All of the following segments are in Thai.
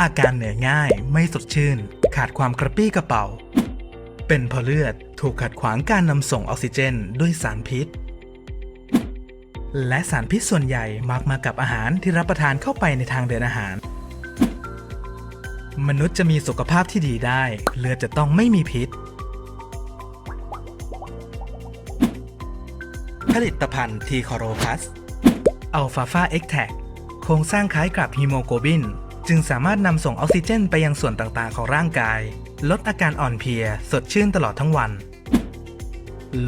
อาการเหนื่อยง่าย ไม่สดชื่น ขาดความกระปี้กระเป๋า เป็นเพราะเลือดถูกขัดขวางการนำส่งออกซิเจนด้วยสารพิษ และสารพิษส่วนใหญ่มักมากับอาหารที่รับประทานเข้าไปในทางเดินอาหาร มนุษย์จะมีสุขภาพที่ดีได้ เลือดจะต้องไม่มีพิษ ผลิตภัณฑ์ทีคอโรพัสอัลฟาฟาเอ็กแทโครงสร้างคล้ายกับฮีโมโกลบิน จึงสามารถนำส่งออกซิเจนไปยังส่วนต่างๆ ของร่างกาย ลดอาการอ่อนเพลีย สดชื่นตลอดทั้งวัน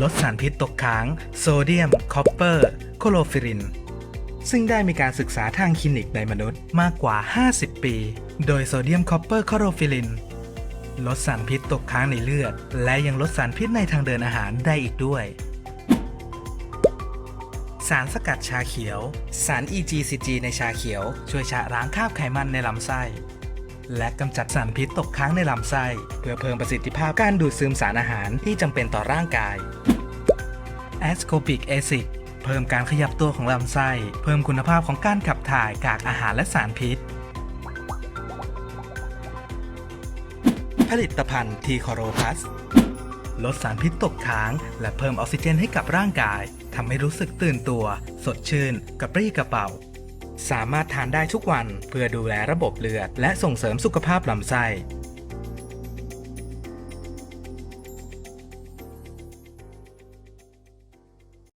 ลดสารพิษตกค้าง โซเดียม คอปเปอร์ โคโลฟิริน ซึ่งได้มีการศึกษาทางคลินิกในมนุษย์มากกว่า 50 ปี โดยโซเดียม คอปเปอร์ โคโลฟิริน ลดสารพิษตกค้างในเลือด และยังลดสารพิษในทางเดินอาหารได้อีกด้วย สารสกัดชาเขียว สาร EGCG ในชาเขียว ช่วยชะล้างคราบไขมันในลำไส้ และกำจัดสารพิษตกค้างในลำไส้ เพื่อเพิ่มประสิทธิภาพการดูดซึมสารอาหารที่จำเป็นต่อร่างกาย Ascopic Acid เพิ่มการขยับตัวของลำไส้ เพิ่มคุณภาพของการขับถ่ายกากอาหารและสารพิษ ผลิตภัณฑ์ทีคอโรพัส ลดสารพิษตกค้าง และเพิ่มออกซิเจนให้กับร่างกายทำให้รู้สึกตื่นตัว สดชื่น กระปรี้กระเป๋า สามารถทานได้ทุกวันเพื่อดูแลระบบเลือด และส่งเสริมสุขภาพลำไส้